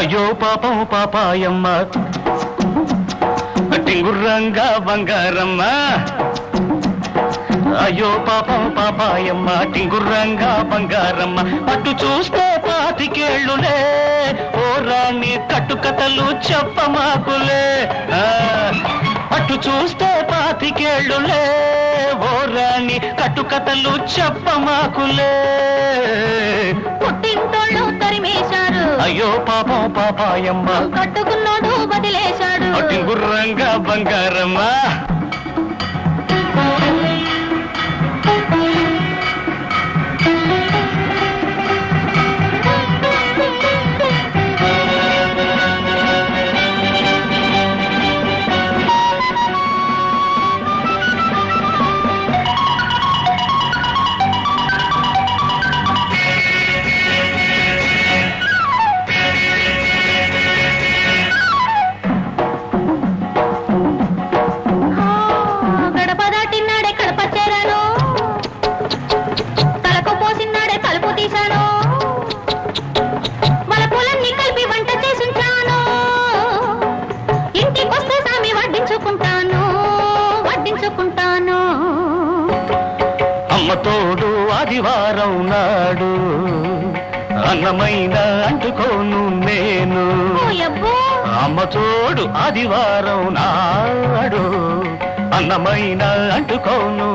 అయ్యో పాపం పాపాయమ్మ. టింగుర్రంగా బంగారమ్మ. అయ్యో పాపం పాపాయమ్మ టింగుర్రంగా బంగారమ్మ. అటు చూస్తే పాతికేళ్ళులే ఓ రాణి కట్టుకథలు చెప్పమాకులే. ఆ, అటు చూస్తే పాతికేళ్ళులే ఓ రాణి కట్టుకథలు చెప్పమాకులే. పుట్టింటోళ్ళు అయ్యో పాపం పాపాయమ్మ. కట్టుకున్నోడు వదిలేశాడు. టింగుర్రంగా బంగారమ్మ. తోడు ఆదివారం నాడు అన్నమైన అంటుకోను నేను. అమ్మ తోడు ఆదివారం నాడు అన్నమైన అంటుకోను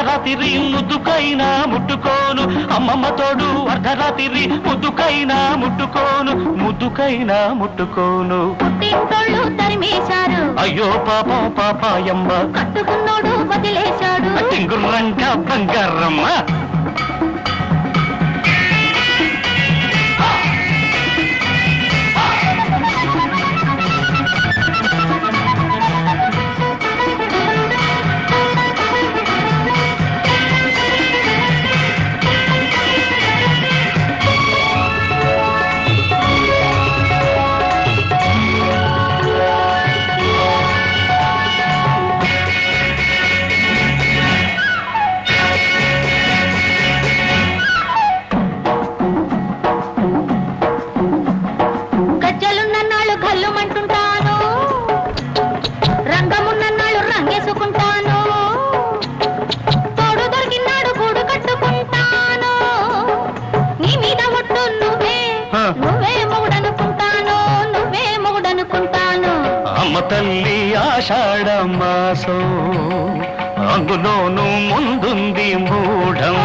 అర్ధరాత్రి ముద్దుకైనా ముట్టుకోను. అమ్మమ్మ తోడు అర్ధరాత్రి ముద్దుకైనా ముట్టుకోను. ముద్దుకైనా ముట్టుకోను. పుట్టింటోళ్ళు తరిమేశారు. అయ్యో పాపం పాపాయమ్మ. కట్టుకున్నోడు వదిలేశాడు. టింగుర్రంట బంగారమ్మ. నువ్వే మొగుడనుకుంటాను నువ్వే మొగుడనుకుంటాను. అమ్మ తల్లి ఆషాఢ మాసం అందులోను ముందుంది మూఢం.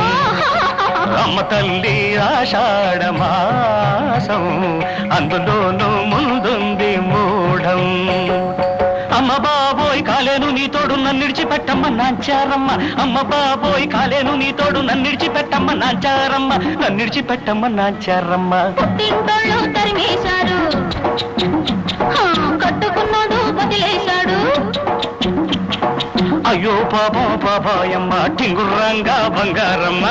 అమ్మ తల్లి ఆషాఢ మాసం అందులోను ముందుంది మూఢం. కాలేను నీ తోడు నన్ను విడిచిపెట్టమ్మ నాంచారమ్మ. అమ్మ బాబోయ్ కాలేను నీ తోడు నన్ను విడిచిపెట్టమ్మ నాంచారమ్మ. నన్ను విడిచిపెట్టమ్మ నాంచారమ్మ. పుట్టింటోళ్ళు తరిమేశారు కట్టుకున్నాడు వదిలేశాడు. అయ్యో పాపం పాపాయమ్మ టింగుర్రంగా బంగారమ్మ.